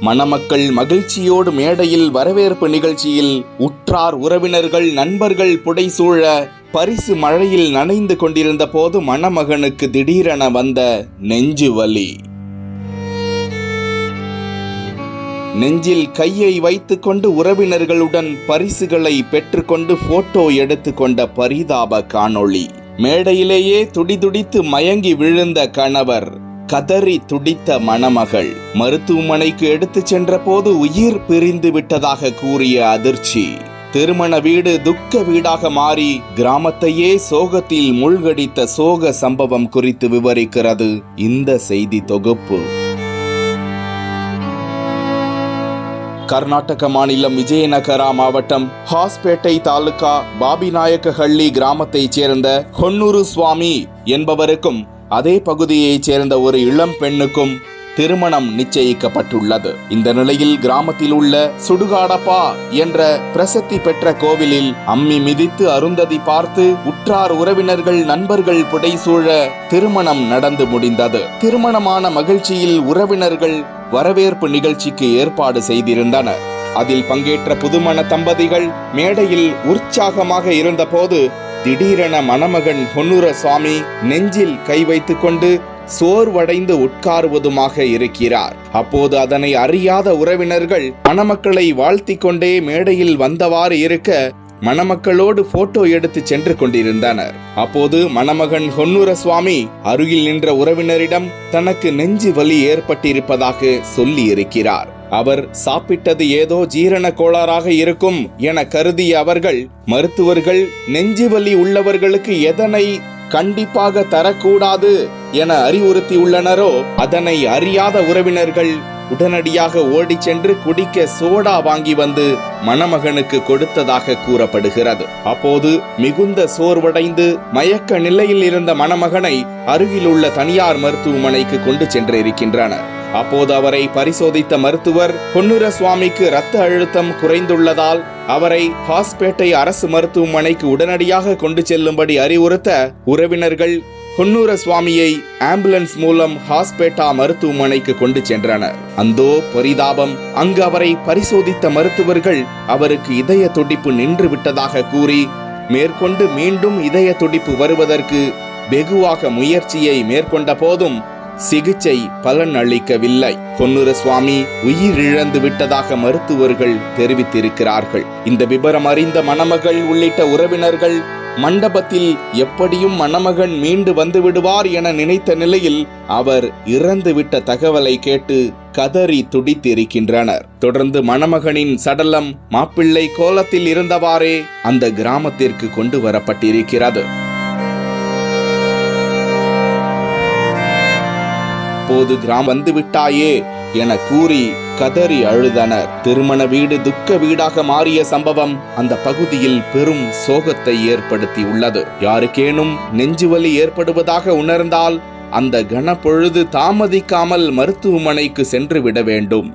மணமக்கள் மகிழ்ச்சியோடு மேடையில் வரவேற்பு நிகழ்ச்சியில் உற்றார் உறவினர்கள் நண்பர்கள் புடைசூழ பரிசு மழையில் நனைந்து கொண்டிருந்த போது மணமகனுக்கு திடீரென வந்த நெஞ்சு வலி. நெஞ்சில் கையை வைத்துக்கொண்டு உறவினர்களுடன் பரிசுகளை பெற்றுக்கொண்டு போட்டோ எடுத்துக்கொண்ட பரிதாப காணொளி. மேடையிலேயே துடிதுடித்து மயங்கி விழுந்த கணவர். கதறி துடித்த மணமகள் மருத்துவமனைக்கு எடுத்துச் சென்றபோது உயிர் பிரிந்து விட்டதாக கூறிய அதிர்ச்சி. திருமண வீடு துக்க வீடாக மாறி கிராமத்தையே சோகத்தில் மூழ்கடித்த சோக சம்பவம் குறித்து விவரிக்கிறது இந்த செய்தி தொகுப்பு. கர்நாடக மாநிலம் விஜயநகரா மாவட்டம் ஹாஸ்பேட்டை தாலுகா பாபிநாயக்கஹள்ளி கிராமத்தைச் சேர்ந்த கொன்னூரு சுவாமி என்பவருக்கும் அதே பகுதியைச் சேர்ந்த ஒரு இளம் பெண்ணுக்கும் திருமணம் நிச்சயிக்கப்பட்டுள்ளது. இந்த நிலையில் கிராமத்தில் உள்ள சுடுகாடப்பா என்ற பிரசித்தி பெற்ற கோவிலில் அம்மி மிதித்து அருந்ததி பார்த்து உற்றார் உறவினர்கள் நண்பர்கள் புடைசூழ திருமணம் நடந்து முடிந்தது. திருமணமான மகிழ்ச்சியில் உறவினர்கள் வரவேற்பு நிகழ்ச்சிக்கு ஏற்பாடு செய்திருந்தனர். அதில் பங்கேற்ற புதுமண தம்பதிகள் மேடையில் உற்சாகமாக இருந்தபோது திடீரென மணமகன் பொன்னுர சுவாமி நெஞ்சில் கை வைத்துக் கொண்டு சோர்வடைந்து உட்காருவதுமாக இருக்கிறார். அப்போது அதனை அறியாத உறவினர்கள் மணமக்களை வாழ்த்திக் கொண்டே மேடையில் வந்தவாறு இருக்க மணமக்களோடு போட்டோ எடுத்து சென்று கொண்டிருந்தனர். அப்போது மணமகன் ஹொன்னுர சுவாமி அருகில் நின்ற உறவினரிடம் தனக்கு நெஞ்சு வலி ஏற்பட்டிருப்பதாக சொல்லி இருக்கிறார் அவர் சாப்பிட்டது ஏதோ ஜீரண கோளாறாக இருக்கும் என கருதிய அவர்கள் மருத்துவர்கள் நெஞ்சுவலி உள்ளவர்களுக்கு எதனை கண்டிப்பாக தரக்கூடாது என அறிவுறுத்தியுள்ளனரோ அதனை அறியாத உறவினர்கள் உடனடியாக ஓடிச் சென்று குடிக்க சோடா வாங்கி வந்து மணமகனுக்கு கொடுத்ததாக கூறப்படுகிறது. அப்போது மிகுந்த சோர்வடைந்து மயக்க நிலையில் இருந்த மணமகனை அருகிலுள்ள தனியார் மருத்துவமனைக்கு கொண்டு சென்றிருக்கின்றனர். அப்போது அவரை பரிசோதித்த மருத்துவர் பொன்னுர சுவாமிக்கு இரத்த அழுத்தம் குறைந்துள்ளதால் அவரை ஹாஸ்பேட்டை அரசு மருத்துவமனைக்கு உடனடியாக கொண்டு செல்லும்படி அறிவுறுத்த உறவினர்கள் பொன்னூர சுவாமியை ஆம்புலன்ஸ் மூலம் ஹாஸ்பேட்டா மருத்துவமனைக்கு கொண்டு சென்றனர். அந்தோ பரிதாபம் அங்கு அவரை பரிசோதித்த மருத்துவர்கள் அவருக்கு இதய துடிப்பு நின்று விட்டதாக கூறி மேற்கொண்டு மீண்டும் இதய துடிப்பு வருவதற்கு வெகுவாக முயற்சியை மேற்கொண்ட போதும் சிகிச்சை பலன் அளிக்கவில்லை. பொன்னுர சுவாமி உயிரிழந்து விட்டதாக மருத்துவர்கள் தெரிவித்திருக்கிறார்கள். இந்த விபரம் அறிந்த மணமகள் உள்ளிட்ட உறவினர்கள் மண்டபத்தில் எப்படியும் மணமகன் மீண்டு வந்து விடுவார் என நினைத்த நிலையில் அவர் இறந்துவிட்ட தகவலை கேட்டு கதறி துடித்திருக்கின்றனர். தொடர்ந்து மணமகனின் சடலம் மாப்பிள்ளை கோலத்தில் இருந்தவாறே அந்த கிராமத்திற்கு கொண்டு வரப்பட்டிருக்கிறது. அப்போது கிராம் வந்து விட்டாயே என கூறி கதறி அழுதனர். திருமண வீடு துக்க வீடாக மாறிய சம்பவம் அந்த பகுதியில் பெரும் சோகத்தை ஏற்படுத்தி உள்ளது யாருக்கேனும் நெஞ்சுவலி ஏற்படுவதாக உணர்ந்தால் அந்த கனப்பொழுது தாமதிக்காமல் மருத்துவமனைக்கு சென்று விட வேண்டும்.